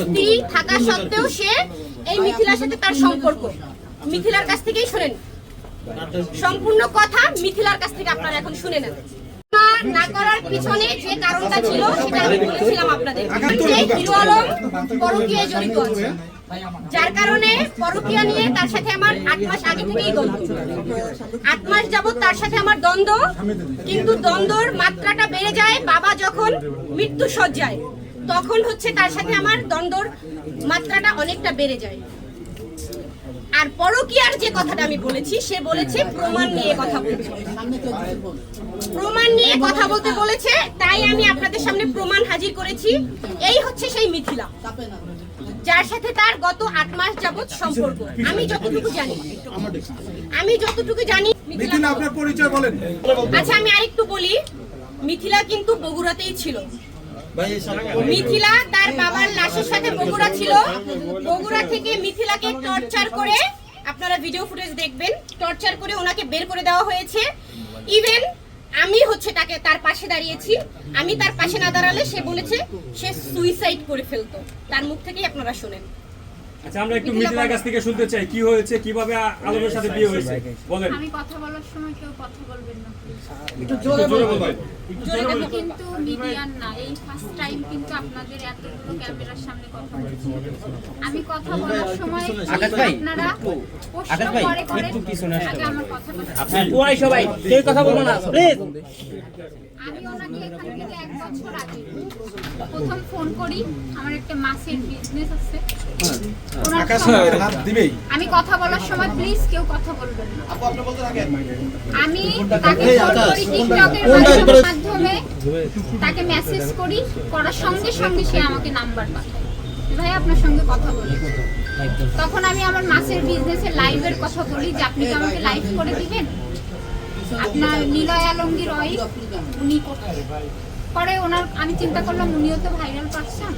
স্ত্রী থাকা সত্ত্বেও সে এই মিথিলার সাথে তার সম্পর্ক। মিথিলার কাছ থেকেই শুনেন। সম্পূর্ণ কথা মিথিলার কাছ থেকে আপনারা এখন শুনে নেন। না করার পিছনে যে কারণটা ছিল সেটা আমি বলেছিলাম আপনাদের। যে হিরো আলম পরকীয়ায় জড়িত আছে। যার কারণে পরকীয়া নিয়ে তার সাথে আমার আট মাস আগে থেকেই দ্বন্দ্ব। আট মাস যাবত তার সাথে আমার দ্বন্দ্ব। কিন্তু দ্বন্দ্বর মাত্রাটা বেড়ে যায় বাবা যখন মৃত্যু সজ্জায় তখন হচ্ছে তার সাথে আমার দ্বন্দ্বর মাত্রাটা অনেকটা বেড়ে যায়। আর পরকীয়ার যে কথাটা আমি বলেছি সে বলেছে প্রমাণ নিয়ে কথা বলছে প্রমাণ নিয়ে কথা বলতে বলেছে তাই আমি আপনাদের সামনে প্রমাণ হাজির করেছি। এই হচ্ছে সেই মিথিলা যার সাথে তার গত আট মাস যাবৎ সম্পর্ক। আমি যতটুকু জানি আমি যতটুকু জানি মিথিলা আপনার পরিচয় বলেন। আচ্ছা আমি আরেকটু বলি মিথিলা কিন্তু বগুড়াতেই ছিল। মিথিলা তার বাবার লাশের সাথে বগুড়া ছিল। বগুড়া থেকে মিথিলাকে টর্চার করে আপনারা ভিডিও ফুটেজ দেখবেন। টর্চার করে ওনাকে বের করে দেওয়া হয়েছে। ইভেন আমি হচ্ছে তাকে তার পাশে দাঁড়িয়েছি। আমি তার পাশে না দাঁড়ালে সে বলেছে সে সুইসাইড করে ফেলতো। তার মুখ থেকেই আপনারা শোনেন। আচ্ছা আমরা একটু মিথিলার কাছ থেকে শুনতে চাই। কি হয়েছে? কীভাবে আলমের সাথে বিয়ে হয়েছে? বলেন। আমি কথা বলার সময় কেউ কথা বলবেন না। কিন্তু মিডিয়ার না এই ফার্স্ট টাইম কিন্তু আপনাদের এতগুলো ক্যামেরার সামনে কথা বলছি। আমি কথা বলার সময় আকাশ ভাই, আপনারা আকাশ ভাই, একটু পিছনে আসুন ওয়াই সবাই কেউ কথা বলবেন না প্লিজ আমি ওনাকে এখান থেকে এক বছর আগে প্রথম ফোন করি আমার একটা মাছের বিজনেস আছে। আমি কথা বলার সময় প্লিজ কেউ কথা বলবেন না। আমি তাকে ফোন করি টিকটকের মাধ্যমে তাকে মেসেজ করি করার সঙ্গে সঙ্গে সে আমাকে নাম্বার পাঠায়। ভাই আপনার সঙ্গে কথা বলি। তখন আমি আমার মাছের বিজনেসের লাইভের কথা বলি যে আপনি কি আমাকে লাইভ করে দিবেন? আপনার নিলয় আলমগীর ওয়াইফ উনি পরে ওনার, আমি চিন্তা করলাম, উনিও তো ভাইরাল পারসন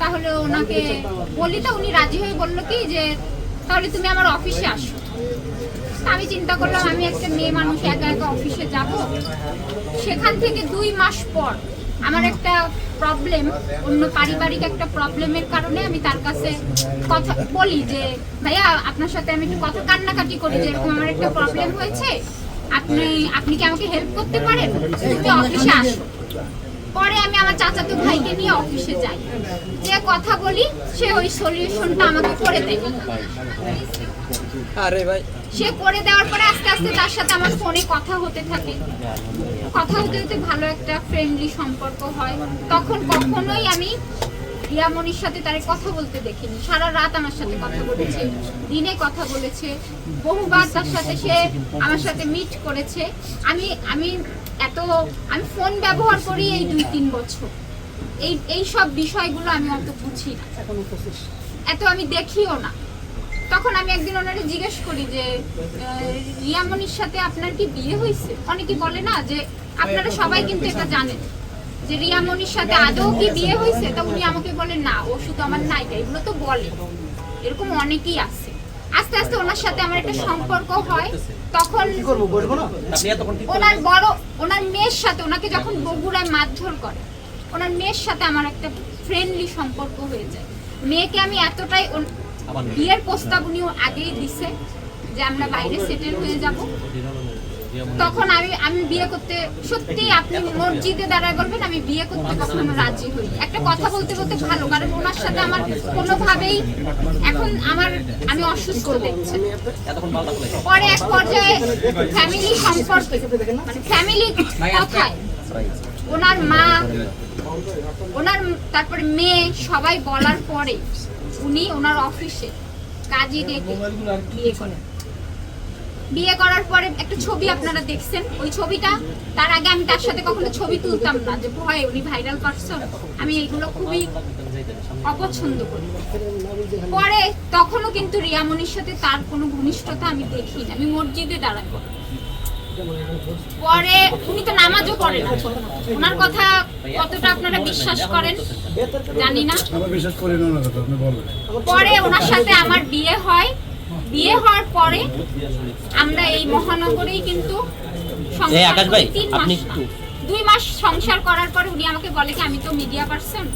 তাহলে ওনাকে বলি তো, উনি রাজি হয়ে বলল কি যে, তাহলে তুমি আমার অফিসে আসো। আমি চিন্তা করলাম, আমি একটা মেয়ে মানুষ, একা একা অফিসে যাব। সেখান থেকে দুই মাস পর আমার একটা প্রবলেম অন্য পারিবারিক একটা প্রবলেমের কারণে আমি তার কাছে কথা বলি যে, ভাইয়া, আপনার সাথে আমি একটু কথা কান্নাকাটি করি যে, এরকম আমার একটা প্রবলেম হয়েছে। আপনি আপনি কি আমাকে হেল্প করতে পারেন? তুমি অফিসে আসো। পরে আমি আমার চাচাতো ভাইকে নিয়ে অফিসে যাই। যে কথা বলি সে ওই সলিউশনটা আমাকে করে দেয়। আরে ভাই। সে করে দেওয়ার পরে আস্তে আস্তে তার সাথে আমার ফোনে কথা হতে থাকে। কথা হতে হতে ভালো একটা ফ্রেন্ডলি সম্পর্ক হয়। তখন কখনোই আমি রিয়ামনির সাথে তার কথা বলতে দেখিনি। সারা রাত আমার সাথে কথা বলেছে, দিনে কথা বলেছে, বহুবার তার সাথে সে আমার সাথে মিট করেছে। আমি আমি এত, আমি ফোন ব্যবহার করি এই দুই, তিন বছর। এই এই সব বিষয়গুলো আমি অত বুঝি না। এত আমি দেখিও না। তখন আমি একদিন ওনারে জিজ্ঞেস করি যে রিয়ামনির সাথে আপনার কি বিয়ে হয়েছে অনেকে বলে না যে, আপনারা সবাই কিন্তু এটা জানেন। যে রিয়ামনির সাথে আদৌ কি বিয়ে হয়েছে তা উনি আমাকে বলেন না ও শুধু আমার নায়িকা এগুলো তো বলে। এরকম অনেকেই আছে। আস্তে আস্তে ওনার সাথে আমার একটা সম্পর্ক হয়। তখন ওনার বড় ওনার মেয়ের সাথে ওনাকে যখন বগুড়ায় মারধর করে ওনার মেয়ের সাথে আমার একটা ফ্রেন্ডলি সম্পর্ক হয়ে যায়। মেয়েকে আমি এতটাই বিয়ের প্রস্তাব উনিও আগেই দিছে যে আমরা বাইরে সেটেল হয়ে যাব। তখন আমি আমি বিয়ে করতে, সত্যি আপনি মসজিদে দাঁড়ায় বলবেন, আমি বিয়ে করতে কখনো রাজি হই একটা কথা বলতে বলতে ভালো, কারণ ওনার সাথে আমার কোনোভাবেই এখন আমার, আমি অসুস্থ দেখছি পরে এক পর্যায়ে ফ্যামিলি সম্পর্ক মানে ফ্যামিলি কথায়, ওনার মা, ওনার তারপরে মেয়ে, সবাই বলার পরে উনি ওনার অফিসে কাজী ডেকে বিয়ে করেন। বিয়ে করার পরে একটা ছবি আপনারা দেখছেন। ওই ছবিটা তার আগে আমি তার সাথে কখনো ছবি তুলতাম না যে ভয়ে উনি ভাইরাল পারসন আমি এগুলো খুবই অপছন্দ করি। পরে তখনও কিন্তু রিয়ামনির সাথে তার কোনো ঘনিষ্ঠতা আমি দেখি না। আমি মসজিদে দাঁড়াই। পরে উনি তো নামাজও পড়ে না। ওনার কথা কতটা আপনারা বিশ্বাস করেন জানি না। পরে ওনার সাথে আমার বিয়ে হয়। বিয়ে হওয়ার পরে আমরা এই মহানগরেই কিন্তু আকাশ ভাই, তিন আপনি মাস দুই মাস সংসার করার পরে উনি আমাকে বলে কি আমি তো মিডিয়া পার্সন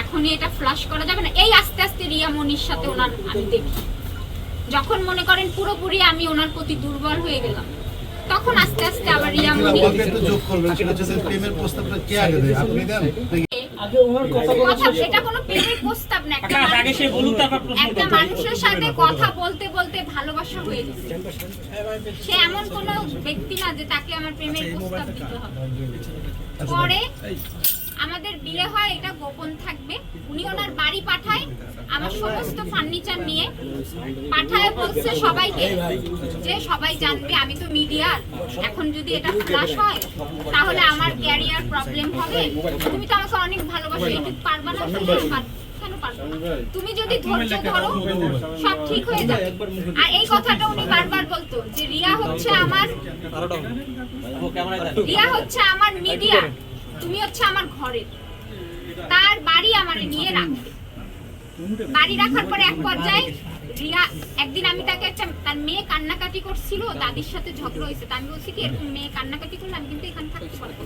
এখনই এটা ফ্লাশ করা যাবে না। এই আস্তে আস্তে রিয়া মনির সাথে ওনার আমি দেখি। যখন মনে করেন পুরোপুরি আমি ওনার প্রতি দুর্বল হয়ে গেলাম তখন আস্তে আস্তে আবার রিয়া মনি করবেন সেটা কোনো প্রেমের প্রস্তাব না একটা আগে সে বলুক তারপর প্রশ্ন একটা মানুষের সাথে কথা বলতে বলতে ভালোবাসা হয়ে গেছে। সে এমন কোনো ব্যক্তি না যে তাকে আমার প্রেমের প্রস্তাব দিতে হবে। পরে আমাদের বিয়ে হয় এটা গোপন থাকবে। উনি ওনার বাড়ি পাঠায় আমার সমস্ত ফার্নিচার নিয়ে পাঠায় বলছে সবাইকে যে সবাই জানবে আমি তো মিডিয়ার এখন যদি এটা ফ্লাশ হয় তাহলে আমার ক্যারিয়ার প্রবলেম হবে। তুমি তো আমাকে অনেক ভালোবাসো এটা পারবা না? তুমি যদি ধৈর্য ধরো সব ঠিক হয়ে যাবে। আর এই কথাটা উনি বারবার বলতো যে রিয়া হচ্ছে আমার রিয়া হচ্ছে আমার মিডিয়া তুমি হচ্ছে আমার ঘরের তার বাড়ি আমার নিয়ে রাখবে। বাড়ি রাখার পরে এক পর্যায়ে রিয়া, একদিন আমি তাকে একটা, তার মেয়ে কান্নাকাটি করছিল, দাদির সাথে ঝগড়া হয়েছে আমি বলছি কি, এরকম মেয়ে কান্নাকাটি করলে আমি কিন্তু এখানে থাকতে পারব।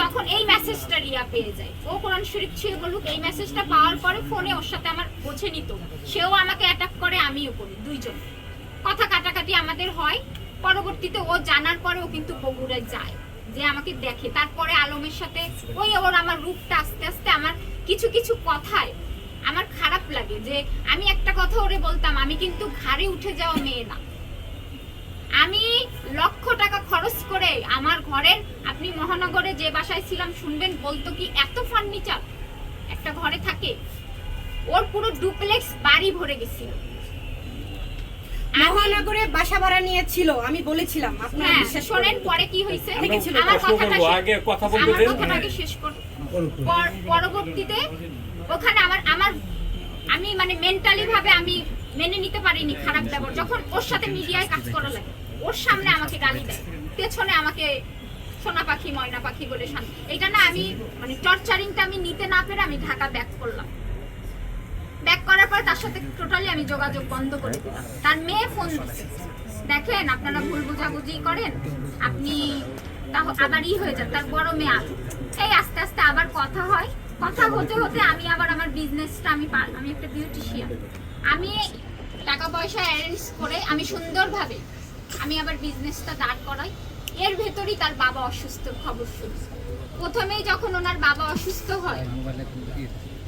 তখন এই মেসেজটা রিয়া পেয়ে যায়। ও কোরআন শরীফ ছিল বলুক, এই মেসেজটা পাওয়ার পরে ফোনে ওর সাথে আমার বোঝে নিত। সেও আমাকে অ্যাটাক করে, আমিও করি, দুইজন। কথা কাটাকাটি আমাদের হয়। পরবর্তীতে ও জানার পরে ও কিন্তু বগুড়ায় যায়, যে আমাকে দেখে। তারপরে আলমের সাথে ওই ওর আমার রূপটা আস্তে আস্তে আমার কিছু কিছু কথায় আমার খারাপ লাগে যে আমি একটা কথা ওরে বলতাম আমি কিন্তু ঘাড়ে উঠে যাওয়া মেয়ে না। আমি লক্ষ টাকা খরচ করে আমার ঘরের আপনি মহানগরে যে বাসায় ছিলাম শুনবেন বলতো কি এত ফার্নিচার একটা ঘরে থাকে ওর পুরো ডুপ্লেক্স বাড়ি ভরে গেছিল। মহানগরে বাসা ভাড়া নিয়েছিল আমি বলেছিলাম আপনারা হ্যাঁ শোনেন পরে কি হয়েছে? আমার কথাটা আগে কথা বলতে দেন। আগে শেষ কর পরবর্তীতে ওখানে আমার আমার, আমি মানে মেন্টালি ভাবে আমি মেনে নিতে পারিনি খারাপ ব্যবহার। যখন ওর সাথে মিডিয়ায় কাজ করা লাগে, ওর সামনে আমাকে গালি দেয়। পেছনে আমাকে সোনা পাখি, ময়না পাখি বলে শান এটা না আমি মানে টর্চারিংটা আমি নিতে না পেরে আমি ঢাকা ব্যাক করলাম। ব্যাক করার পর তার সাথে টোটালি আমি যোগাযোগ বন্ধ করে দিলাম। তার মেয়ে ফোন দিচ্ছে দেখেন, আপনারা ভুল বুঝাবুঝি করেন। আপনি আবার ই হয়ে যান। তার বড় মেয়ে এই আস্তে আস্তে আবার কথা হয়। কথা হতে হতে আমি আবার আমার বিজনেসটা আমি আমি একটা বিউটিশিয়ান আমি টাকা পয়সা অ্যারেঞ্জ করে আমি সুন্দরভাবে আমি আবার বিজনেসটা দাঁড় করাই। এর ভেতরই তার বাবা অসুস্থ খবর শুনি। প্রথমেই যখন ওনার বাবা অসুস্থ হয়,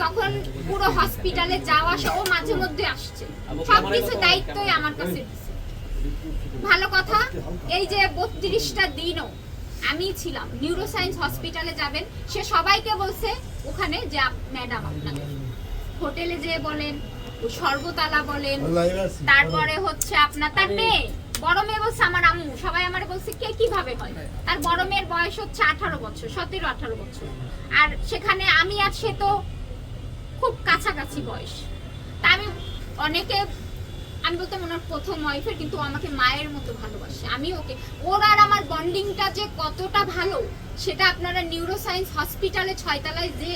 তখন পুরো হসপিটালে যাওয়া আসা, ও মাঝে মধ্যে আসছে। সবকিছু দায়িত্বই আমার কাছে। ভালো কথা, এই যে বত্রিশটা দিনও আমি ছিলাম। নিউরোসায়েন্স হসপিটালে যাবেন। সে সবাইকে বলছে ওখানে যে ম্যাডাম আপনাদের হোটেলে যেয়ে বলেন ও সর্বতালা বলেন তারপরে হচ্ছে আপনার তার মেয়ে। বড় মেয়ে বলছে আমার আম্মু। সবাই আমার বলছে কে কীভাবে হয়? তার বড় মেয়ের বয়স হচ্ছে আঠারো বছর সতেরো আঠারো বছর। আর সেখানে আমি আর সে তো খুব কাছাকাছি বয়স। তা আমি অনেকে আমি বলতাম ওনার প্রথম ওয়াইফের কিন্তু আমাকে মায়ের মতো ভালোবাসে। আমি ওকে ওর আর আমার বন্ডিংটা যে কতটা ভালো সেটা আপনারা নিউরোসায়েন্স হসপিটালে ছয়তলায় যে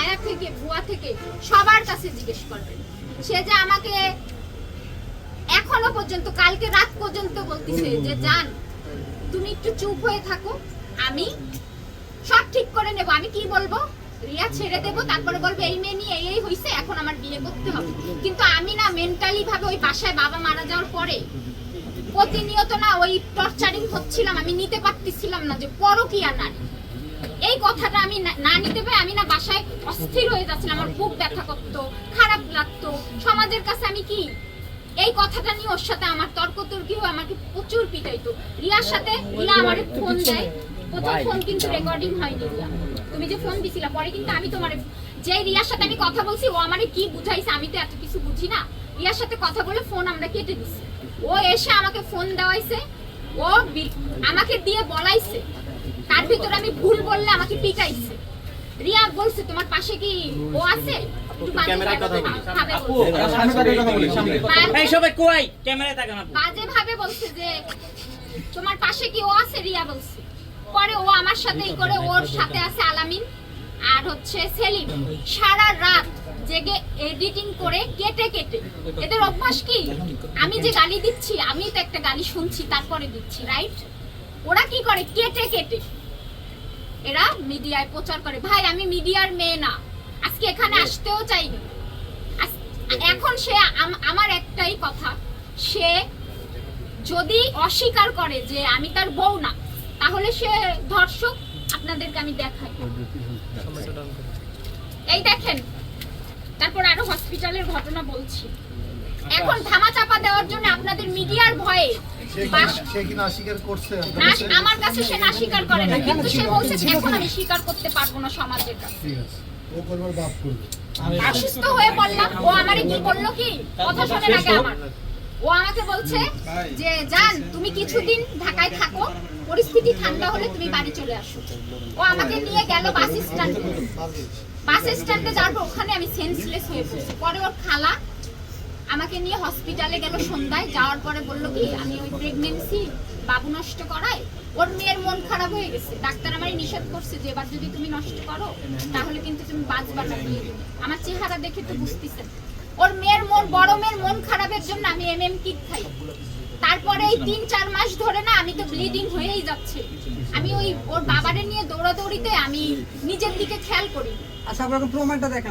আয়া থেকে বুয়া থেকে সবার কাছে জিজ্ঞেস করবেন। সে যে আমাকে এখনও পর্যন্ত কালকে রাত পর্যন্ত বলতেছে যে জান তুমি একটু চুপ হয়ে থাকো আমি সব ঠিক করে নেব। আমি কি বলব? রিয়া ছেড়ে দেবো তারপরে বলব এই মেয়ে নিয়ে এই এই হইছে এখন আমার বিয়ে করতে হবে। কিন্তু আমি মেন্টালি ভাবে ওই বাসায় বাবা মারা যাওয়ার পরে প্রতিনিয়ত না ওই টর্চারিং হচ্ছিলাম আমি নিতে পারতেছিলাম না যে পরকিয়া নারী। এই কথাটা আমি না- নিতে পারি আমি না বাসায় অস্থির হয়ে যাচ্ছিলাম আমার বুক ব্যথা করতো খারাপ লাগতো। সমাজের কাছে আমি কি? এই কথাটা নিয়ে ওর সাথে আমার তর্ক তর্কিও আমাকে প্রচুর পিটাইতো। রিয়ার সাথে রিয়া আমার ফোন দেয়। প্রথম ফোন কিন্তু রেকর্ডিং হয়নি রিয়া। তুমি যে ফোন দিছিলা পরে কিন্তু আমি তোমার যে রিয়ার সাথে আমি কথা বলছি ও আমারে কি বুঝাইছে আমি তো এত কিছু বুঝি না। রিয়ার সাথে কথা বলে ফোন আমরা কেটে দিছি। ও এসে আমাকে ফোন দেওয়াইছে ও আমাকে দিয়ে বলাইছে। তার ভিতরে আমি ভুল বললে আমাকে পিটাইছে। রিয়া বলছে তোমার পাশে কি ও আছে? বাজে। ভাবে বলছে। যে তোমার পাশে কি ও আছে? রিয়া বলছে। পরে ও আমার সাথে করে ওর সাথে আছে আলামিন। আর হচ্ছে সেলিম। সারা রাত জেগে এডিটিং করে কেটে কেটে। এদের অভ্যাস কি? আমি যে গালি দিচ্ছি আমি তো একটা গালি শুনছি, তারপরে দিচ্ছি রাইট ওরা কি করে? কেটে কেটে। এরা মিডিয়ায় প্রচার করে। ভাই, আমি মিডিয়ার মেয়ে না। আজকে এখানে আসতেও চাইনি। এখন সে আম- আমার একটাই কথা। সে যদি অস্বীকার করে যে আমি তার বউ না, তাহলে সে ধর্ষক আপনাদেরকে আমি দেখাই। এই দেখেন তারপর আরও হসপিটালের ঘটনা বলছি। এখন ধামা চাপা দেওয়ার জন্য আপনাদের মিডিয়ার ভয়ে না না? আমার কাছে সে না স্বীকার করে না কিন্তু সে বলছে এখন আমি স্বীকার করতে পারব না সমাজের কাছে। ও করবার বাপ করবে। অসুস্থ হয়ে পড়লাম ও আমারে কি বলল কি? কথা শোনেন আগে আমার। ও আমাকে বলছে যে, জান, তুমি কিছুদিন ঢাকায় থাকো, পরিস্থিতি ঠান্ডা হলে তুমি বাড়ি চলে আসো। ও আমাকে নিয়ে গেল বাস স্ট্যান্ডে। বাস স্ট্যান্ডে যাওয়ার পর ওখানে আমি সেন্সলেস হয়ে পড়ছি। পরে ওর খালা আমাকে নিয়ে হসপিটালে গেল সন্ধ্যায়। যাওয়ার পরে বলল কি, আমি ওই প্রেগনেন্সি বাবু নষ্ট করায় ওর মেয়ের মন খারাপ হয়ে গেছে। ডাক্তার আমারই নিষেধ করছে যে, এবার যদি তুমি নষ্ট করো, তাহলে কিন্তু তুমি বাঁচবা না। আমার চেহারা দেখে তো বুঝতেছেন। ওর মেয়ের মন, বড় মেয়ের মন খারাপের জন্য আমি এম এম কিট খাই। তারপরে এই তিন চার মাস ধরে না আমি তো ব্লিডিং হয়েই যাচ্ছে। আমি ওই ওর বাবারে নিয়ে দৌড়াদৌড়িতে আমি নিজের দিকে খেয়াল করি। আচ্ছা আপনার প্রমাণটা দেখেন।